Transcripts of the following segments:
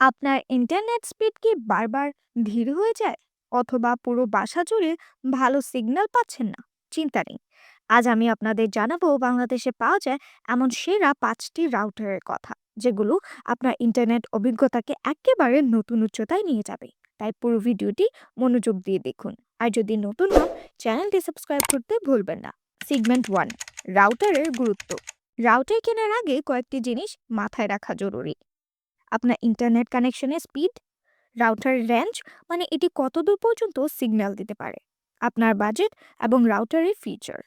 আপনার internet speed কি বারবার ধীর হয়ে যায়? অথবা পুরো বাসা জুড়ে ভালো সিগন্যাল পাচ্ছেন না? চিন্তা নেই। আজ আমি আপনাদের জানাব বাংলাদেশে পাওয়া যায় এমন সেরা পাঁচটি রাউটারের কথা, যেগুলো আপনার ইন্টারনেট অভিজ্ঞতাকে একেবারে নতুন উচ্চতায় নিয়ে যাবে। তাই পুরো ভিডিওটি মনোযোগ দিয়ে দেখুন। আর যদি নতুন হন, চ্যানেলটি সাবস্ক্রাইব করতে ভুলবেন না। সিগমেন্ট ওয়ান রাউটারের গুরুত্ব। রাউটার কেনার আগে কয়েকটি জিনিস মাথায় রাখা জরুরি। আপনার ইন্টারনেট কানেকশনের স্পিড রাউটার রেঞ্জ মানে এটি কত দূর পর্যন্ত সিগন্যাল দিতে পারে, আপনার বাজেট এবং রাউটারের ফিচার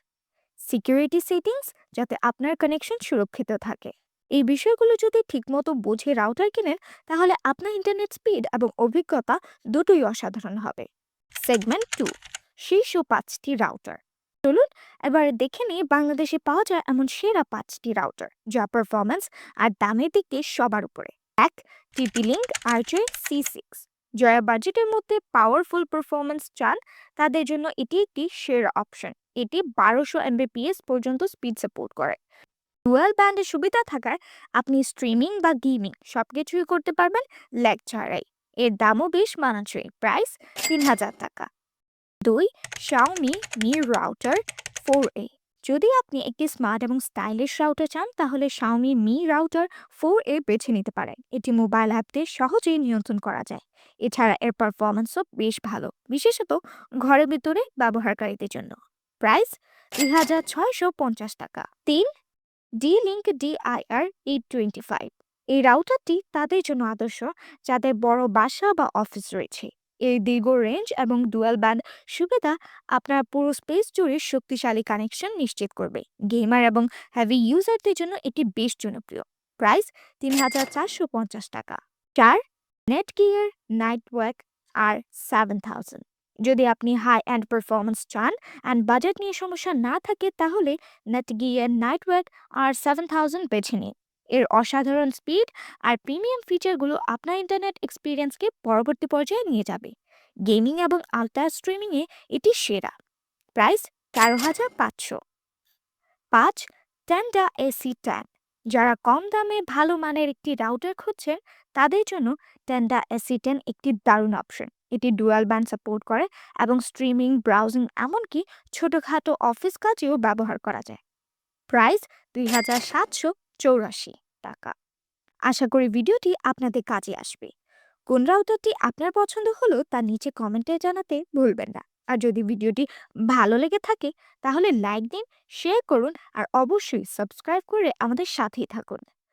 সিকিউরিটি সেটিংস যাতে আপনার কানেকশন সুরক্ষিত থাকে। এই বিষয়গুলো যদি ঠিকমতো বুঝে রাউটার কেনেন, তাহলে আপনার ইন্টারনেট স্পিড এবং অভিজ্ঞতা দুটোই অসাধারণ হবে। সেগমেন্ট টু শীর্ষ পাঁচটি রাউটার চলুন, এবার দেখে নিই বাংলাদেশে পাওয়া যায় এমন সেরা পাঁচটি রাউটার যা পারফরমেন্স আর দামের দিক দিয়ে সবার উপরে। এক TP link Archer C six. যারা বাজেটের মধ্যে পাওয়ারফুল পারফরমেন্স চান, তাদের জন্য এটি একটি সেরা অপশন এটি বারোশো এমবিপিএস পর্যন্ত স্পিড সাপোর্ট করে। ডুয়াল ব্যান্ডের সুবিধা থাকায় আপনি স্ট্রিমিং বা গেমিং সব কিছুই করতে পারবেন ল্যাগ ছাড়াই। এর দামও বেশ মানানসই। প্রাইস তিন হাজার টাকা। দুই Xiaomi Mi router four A যদি আপনি একটি স্মার্ট এবং স্টাইলিশ রাউটার চান, তাহলে Xiaomi Mi router four A বেছে নিতে পারেন। এটি মোবাইল অ্যাপতে সহজেই নিয়ন্ত্রণ করা যায়। এছাড়া এর পারফরমেন্সও বেশ ভালো, বিশেষত ঘরের ভিতরে ব্যবহারকারীদের জন্য। প্রাইস দুই হাজার ছয়শো পঞ্চাশ টাকা। তিন D Link DIR eight twenty five এই রাউটারটি তাদের জন্য আদর্শ, যাদের বড় বাসা বা অফিস রয়েছে। এই দীর্ঘ রেঞ্জ এবং ডুয়াল ব্যান্ড সুবিধা আপনার পুরো স্পেস জুড়ে শক্তিশালী কানেকশন নিশ্চিত করবে। গেমার এবং হ্যাভি ইউজারদের জন্য এটি বেশ জনপ্রিয়। প্রাইস তিন হাজার চারশো পঞ্চাশ টাকা। চার Netgear Nighthawk R seven thousand যদি আপনি হাই অ্যান্ড পারফরমেন্স চান অ্যান্ড বাজেট নিয়ে সমস্যা না থাকে তাহলে Netgear Nighthawk R seven thousand বেছে নিন। এর অসাধারণ স্পিড আর প্রিমিয়াম ফিচারগুলো আপনার ইন্টারনেট এক্সপিরিয়েন্সকে পরবর্তী পর্যায়ে নিয়ে যাবে। গেমিং এবং আলট্রা স্ট্রিমিংয়ে এটি সেরা। প্রাইস তেরো হাজার পাঁচশো। পাঁচ টেনডা এসি ট্যান যারা কম দামে ভালো মানের একটি রাউটার খুঁজছেন, তাদের জন্য টেন্ডা এসি টেন একটি দারুণ অপশন এটি ডুয়াল ব্যান্ড সাপোর্ট করে এবং স্ট্রিমিং, ব্রাউজিং এমনকি ছোটোখাটো অফিস কাজেও ব্যবহার করা যায়। প্রাইস দুই হাজার সাতশো। চৌরাশি টাকা। আশা করি ভিডিওটি আপনাদের কাজে আসবে। কোন রাউটারটি আপনার পছন্দ হলো তা নিচে কমেন্টে জানাতে ভুলবেন না। আর যদি ভিডিওটি ভালো লেগে থাকে, তাহলে লাইক দিন শেয়ার করুন, আর অবশ্যই সাবস্ক্রাইব করে আমাদের সাথেই থাকুন।